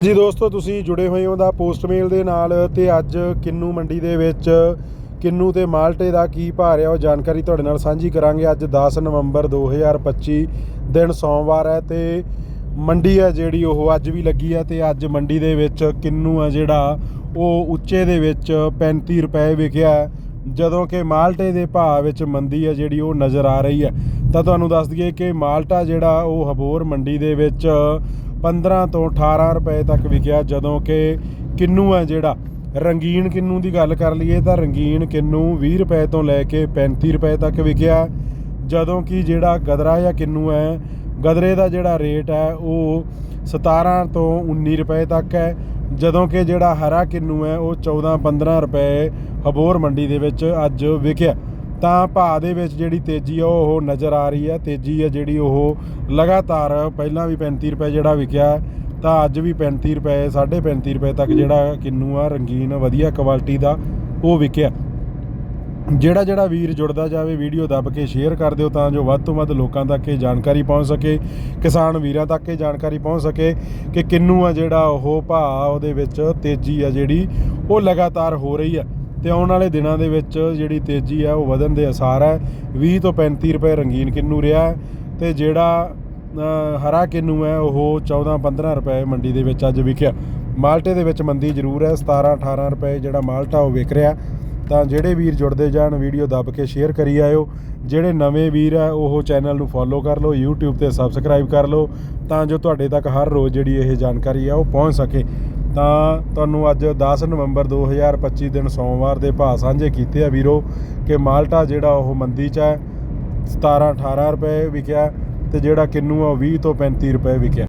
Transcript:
ਜੀ ਦੋਸਤੋ, ਤੁਸੀਂ ਜੁੜੇ ਹੋਏ ਹੋ ਦਾ ਪੋਸਟਮੇਲ ਦੇ ਨਾਲ ਤੇ ਅੱਜ ਕਿੰਨੂ ਮੰਡੀ ਦੇ ਵਿੱਚ ਕਿੰਨੂ ਤੇ ਮਾਲਟੇ ਦਾ ਕੀ ਭਾਅ ਰਿਹਾ ਉਹ ਜਾਣਕਾਰੀ ਤੁਹਾਡੇ ਨਾਲ ਸਾਂਝੀ ਕਰਾਂਗੇ। ਅੱਜ 10 ਨਵੰਬਰ 2025 ਦਿਨ ਸੋਮਵਾਰ ਹੈ ਤੇ ਮੰਡੀ ਹੈ ਜਿਹੜੀ ਉਹ ਅੱਜ ਵੀ ਲੱਗੀ ਹੈ ਤੇ ਅੱਜ ਮੰਡੀ ਦੇ ਵਿੱਚ ਕਿੰਨੂ ਆ ਜਿਹੜਾ ਉਹ ਉੱਚੇ ਦੇ ਵਿੱਚ 35 ਰੁਪਏ ਵਿਕਿਆ ਜਦੋਂ ਕਿ ਮਾਲਟੇ ਦੇ ਭਾਅ ਵਿੱਚ ਮੰਦੀ ਹੈ ਜਿਹੜੀ ਉਹ ਨਜ਼ਰ ਆ ਰਹੀ ਹੈ। ਤਾਂ ਤੁਹਾਨੂੰ ਦੱਸ ਦਈਏ ਕਿ ਮਾਲਟਾ ਜਿਹੜਾ ਉਹ ਹਬੋਰ ਮੰਡੀ ਦੇ ਵਿੱਚ 15 ਤੋਂ 18 ਰੁਪਏ ਤੱਕ ਵਿਕਿਆ, ਜਦੋਂ ਕਿ ਕਿੰਨੂ ਹੈ ਜਿਹੜਾ? ਰੰਗੀਨ ਕਿੰਨੂ ਦੀ ਗੱਲ ਕਰ ਲਈਏ ਤਾਂ ਰੰਗੀਨ ਕਿੰਨੂ 20 ਰੁਪਏ ਤੋਂ ਲੈ ਕੇ 35 ਰੁਪਏ ਤੱਕ ਵਿਕਿਆ। ਜਦੋਂ ਕਿ ਜਿਹੜਾ ਗਦਰਾ ਜਾਂ ਕਿੰਨੂ ਹੈ, ਗਦਰੇ ਦਾ ਜਿਹੜਾ ਰੇਟ ਹੈ, ਉਹ 17 ਤੋਂ 19 ਰੁਪਏ ਤੱਕ ਹੈ। ਜਦੋਂ ਕਿ ਜਿਹੜਾ ਹਰਾ ਕਿੰਨੂ ਹੈ, ਉਹ 14 15 ਰੁਪਏ ਹਬੋਰ ਮੰਡੀ ਦੇ ਵਿੱਚ ਅੱਜ ਵਿਕਿਆ। ਤਾਂ ਭਾਅ ਦੇ ਵਿੱਚ ਜਿਹੜੀ ਤੇਜ਼ੀ ਆ, ਉਹ ਨਜ਼ਰ ਆ ਰਹੀ ਹੈ ਤੇਜ਼ੀ ਆ ਜਿਹੜੀ ਉਹ ਲਗਾਤਾਰ ਪਹਿਲਾਂ ਵੀ 35 ਰੁਪਏ ਜਿਹੜਾ ਵਿਕਿਆ, ਤਾਂ ਅੱਜ ਵੀ 35 ਰੁਪਏ 35.5 ਰੁਪਏ ਤੱਕ ਜਿਹੜਾ ਕਿੰਨੂ ਆ, ਰੰਗੀਨ ਵਧੀਆ ਕੁਆਲਿਟੀ ਦਾ ਉਹ ਵਿਕਿਆ। ਜਿਹੜਾ ਜਿਹੜਾ ਵੀਰ ਜੁੜਦਾ ਜਾਵੇ, ਵੀਡੀਓ ਦੱਬ ਕੇ ਸ਼ੇਅਰ ਕਰ ਦਿਓ ਤਾਂ ਜੋ ਵੱਧ ਤੋਂ ਵੱਧ ਲੋਕਾਂ ਤੱਕ ਇਹ ਜਾਣਕਾਰੀ ਪਹੁੰਚ ਸਕੇ, ਕਿਸਾਨ ਵੀਰਾਂ ਤੱਕ ਇਹ ਜਾਣਕਾਰੀ ਪਹੁੰਚ ਸਕੇ ਕਿ ਕਿੰਨੂ ਆ ਜਿਹੜਾ ਉਹ ਭਾਅ ਉਹਦੇ ਵਿੱਚ ਤੇਜ਼ੀ ਆ ਜਿਹੜੀ, ਉਹ ਲਗਾਤਾਰ ਹੋ ਰਹੀ ਆ। ਤੇ ਆਉਣ ਵਾਲੇ ਦਿਨਾਂ ਦੇ ਵਿੱਚ ਜਿਹੜੀ ਤੇਜ਼ੀ ਹੈ ਉਹ ਵਧਣ ਦੇ ਅਸਾਰ ਹੈ 20 ਤੋਂ 35 ਰੁਪਏ ਰੰਗੀਨ ਕਿੰਨੂ ਰਿਹਾ ਹੈ ਤੇ ਜਿਹੜਾ ਹਰਾ ਕਿੰਨੂ ਹੈ, ਉਹ 14 15 ਰੁਪਏ ਮੰਡੀ ਦੇ ਵਿੱਚ ਅੱਜ ਵਿਕਿਆ। ਮਾਲਟੇ ਦੇ ਵਿੱਚ ਮੰਦੀ ਜ਼ਰੂਰ ਹੈ 17 18 ਰੁਪਏ ਜਿਹੜਾ ਮਾਲਟਾ ਉਹ ਵਿਕ ਰਿਹਾ। ਤਾਂ ਜਿਹੜੇ ਵੀਰ ਜੁੜਦੇ ਜਾਣ, ਵੀਡੀਓ ਦੱਬ ਕੇ ਸ਼ੇਅਰ ਕਰੀ ਆਇਓ। ਜਿਹੜੇ ਨਵੇਂ ਵੀਰ ਆ, ਉਹ ਚੈਨਲ ਨੂੰ ਫੋਲੋ ਕਰ ਲਓ, YouTube ਤੇ ਸਬਸਕ੍ਰਾਈਬ ਕਰ ਲਓ, ਤਾਂ ਜੋ ਤੁਹਾਡੇ ਤੱਕ ਹਰ ਰੋਜ਼ ਜਿਹੜੀ ਇਹ ਜਾਣਕਾਰੀ ਆ, ਉਹ ਪਹੁੰਚ ਸਕੇ। ਤਾਂ ਤੁਹਾਨੂੰ ਅੱਜ 10 ਨਵੰਬਰ 2025 ਦਿਨ ਸੋਮਵਾਰ ਦੇ ਭਾਅ ਸਾਂਝੇ ਕੀਤੇ ਆ ਵੀਰੋ ਕਿ ਮਾਲਟਾ ਜਿਹੜਾ ਉਹ ਮੰਦੀ 'ਚ ਹੈ 17 18 ਰੁਪਏ ਵਿਕਿਆ ਤੇ ਜਿਹੜਾ ਕਿੰਨੂ ਆ ਉਹ 20 ਤੋਂ 35 ਰੁਪਏ ਵਿਕਿਆ।